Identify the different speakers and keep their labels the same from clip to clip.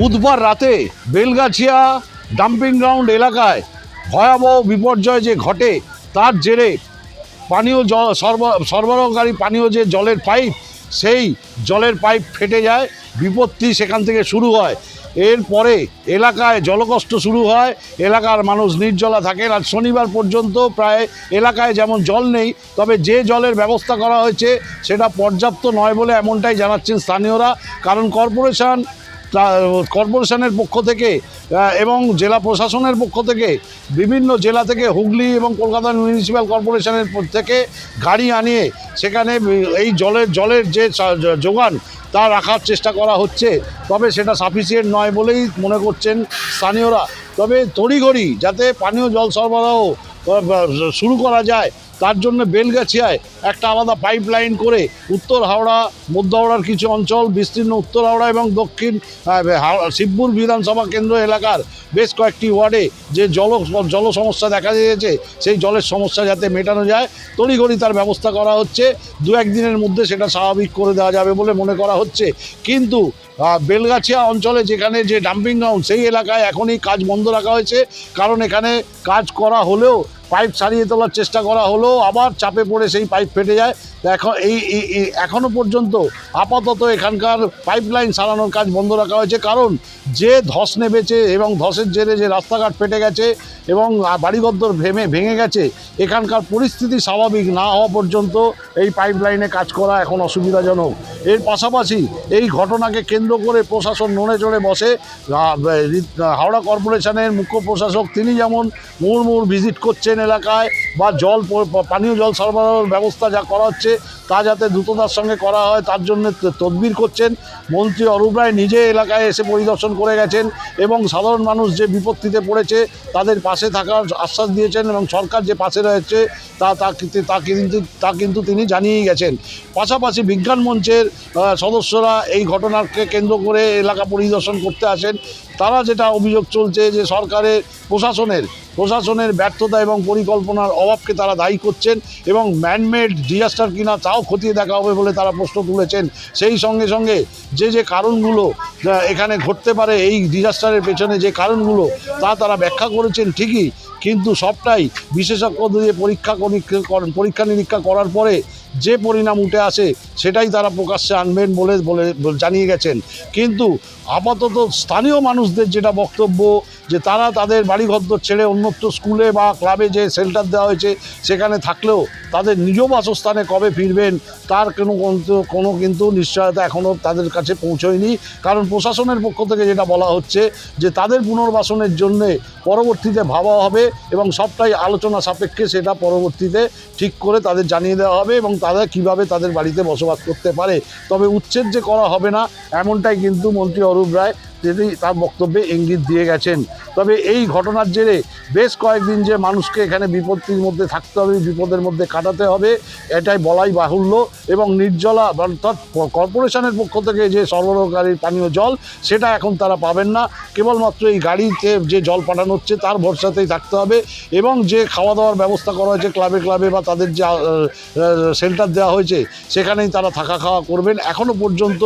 Speaker 1: বুধবার রাতে Belgachia dumping ground এলাকায় ভয়াবহ বিপর্যয় যে ঘটে, তার জেরে পানীয় জল সরবরাহ সরবরাহকারী পানীয় যে জলের পাইপ, সেই জলের পাইপ ফেটে যায়, বিপত্তি সেখান থেকে শুরু হয়। এরপরে এলাকায় জলকষ্ট শুরু হয়, এলাকার মানুষ নির্জলা থাকে আর শনিবার পর্যন্ত প্রায় এলাকায় যেমন জল নেই, তবে যে জলের ব্যবস্থা করা হয়েছে, সেটা পর্যাপ্ত নয় বলে এমনটাই জানাচ্ছেন স্থানীয়রা। কারণ কর্পোরেশন কর্পোরেশনের পক্ষ থেকে এবং জেলা প্রশাসনের পক্ষ থেকে, বিভিন্ন জেলা থেকে হুগলি এবং কলকাতা মিউনিসিপ্যাল কর্পোরেশনের থেকে গাড়ি আনিয়ে সেখানে এই জলের জলের যে যোগান, তা রাখার চেষ্টা করা হচ্ছে। তবে সেটা সাফিসিয়েন্ট নয় বলেই মনে করছেন স্থানীয়রা। তবে তড়িঘড়ি যাতে পানীয় জল সরবরাহ শুরু করা যায়, তার জন্য বেলগাছিয়ায় একটা আলাদা পাইপ লাইন করে উত্তর হাওড়া, মধ্য হাওড়ার কিছু অঞ্চল, বিস্তীর্ণ উত্তর হাওড়া এবং দক্ষিণ শিবপুর বিধানসভা কেন্দ্র এলাকার বেশ কয়েকটি ওয়ার্ডে যে জল জল সমস্যা দেখা দিয়েছে, সেই জলের সমস্যা যাতে মেটানো যায়, তড়িঘড়ি তার ব্যবস্থা করা হচ্ছে। দু একদিনের মধ্যে সেটা স্বাভাবিক করে দেওয়া যাবে বলে মনে করা হচ্ছে। কিন্তু বেলগাছিয়া অঞ্চলে যেখানে যে ডাম্পিং গ্রাউন্ড সেই এলাকায় এখনই কাজ বন্ধ রাখা হয়েছে। কারণ এখানে কাজ করা হলেও পাইপ সারিয়ে তোলার চেষ্টা করা হলেও আবার চাপে পড়ে সেই পাইপ ফেটে যায়। এখন এই এখনও পর্যন্ত আপাতত এখানকার পাইপলাইন সারানোর কাজ বন্ধ রাখা হয়েছে। কারণ যে ধস নেমেছে এবং ধসের জেরে যে রাস্তাঘাট ফেটে গেছে এবং বাড়িঘর ভেঙে ভেঙে গেছে, এখানকার পরিস্থিতি স্বাভাবিক না হওয়া পর্যন্ত এই পাইপলাইনে কাজ করা এখন অসুবিধাজনক। এর পাশাপাশি এই ঘটনাকে কেন্দ্র করে প্রশাসন নড়ে চড়ে বসে হাওড়া কর্পোরেশনের মুখ্য প্রশাসক তিনি যেমন মুহুর্মুহুর ভিজিট করছেন এলাকায় বা জল পানীয় জল সরবরাহের ব্যবস্থা যা করা হচ্ছে, তা যাতে দ্রুততার সঙ্গে করা হয়, তার জন্য তদবির করছেন মন্ত্রী অরূপ রায়, নিজে এলাকায় এসে পরিদর্শন করে গেছেন এবং সাধারণ মানুষ যে বিপত্তিতে পড়েছে, তাদের পাশে থাকার আশ্বাস দিয়েছেন এবং সরকার যে পাশে রয়েছে, তা তা কিন্তু- তা কিন্তু তিনি জানিয়েই গেছেন। পাশাপাশি বিজ্ঞান মঞ্চের সদস্যরা এই ঘটনাকে কেন্দ্র করে এলাকা পরিদর্শন করতে আসেন। তারা যেটা অভিযোগ চলছে যে সরকারের প্রশাসনের প্রশাসনের ব্যর্থতা এবং পরিকল্পনার অভাবকে তারা দায়ী করছেন এবং ম্যানমেড ডিজাস্টার কিনা তাও খতিয়ে দেখা হবে বলে তারা প্রশ্ন তুলেছেন। সেই সঙ্গে সঙ্গে যে যে কারণগুলো এখানে ঘটতে পারে এই ডিজাস্টারের পেছনে যে কারণগুলো, তা তারা ব্যাখ্যা করেছেন ঠিকই। কিন্তু সবটাই বিশেষজ্ঞ দিয়ে পরীক্ষা পরীক্ষা নিরীক্ষা করার পরে যে পরিণাম উঠে আসে সেটাই তারা প্রকাশ্যে আনবেন বলে বলে জানিয়ে গেছেন। কিন্তু আপাতত স্থানীয় মানুষদের যেটা বক্তব্য যে তারা তাদের বাড়িঘর ছেড়ে অন্যত্র স্কুলে বা ক্লাবে যে শেল্টার দেওয়া হয়েছে সেখানে থাকলেও তাদের নিজ বাসস্থানে কবে ফিরবেন তার কোনো কোনো কিন্তু নিশ্চয়তা এখনও তাদের কাছে পৌঁছয়নি। কারণ প্রশাসনের পক্ষ থেকে যেটা বলা হচ্ছে যে তাদের পুনর্বাসনের জন্যে পরবর্তীতে ভাবা হবে এবং সবটাই আলোচনা সাপেক্ষে সেটা পরবর্তীতে ঠিক করে তাদের জানিয়ে দেওয়া হবে এবং তারা কীভাবে তাদের বাড়িতে বসবাস করতে পারে, তবে উচ্ছেদ যে করা হবে না, এমনটাই কিন্তু মন্ত্রী অরূপ রায় তিনি তার বক্তব্যে ইঙ্গিত দিয়ে গেছেন। তবে এই ঘটনার জেরে বেশ কয়েকদিন যে মানুষকে এখানে বিপত্তির মধ্যে থাকতে হবে, বিপদের মধ্যে কাটাতে হবে, এটাই বলাই বাহুল্য এবং নির্জলা অর্থাৎ কর্পোরেশনের পক্ষ থেকে যে সরবরাহকারী পানীয় জল, সেটা এখন তারা পাবেন না। কেবলমাত্র এই গাড়িতে যে জল পাঠানো হচ্ছে, তার ভরসাতেই থাকতে হবে এবং যে খাওয়া দাওয়ার ব্যবস্থা করা হয়েছে ক্লাবে ক্লাবে বা তাদের যে সেন্টার দেওয়া হয়েছে, সেখানেই তারা থাকা খাওয়া করবেন। এখনও পর্যন্ত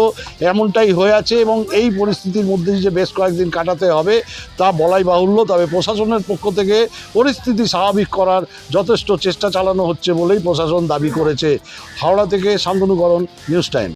Speaker 1: এমনটাই হয়ে আছে এবং এই পরিস্থিতির মধ্যে যে বেশ কয়েকদিন কাটাতে হবে, তা বলাই বাহুল্য তবে প্রশাসনের পক্ষ থেকে পরিস্থিতি স্বাভাবিক করার যথেষ্ট চেষ্টা চালানো হচ্ছে বলেই প্রশাসন দাবি করেছে। হাওড়া থেকে শান্তনুকরণ, নিউজ টাইম।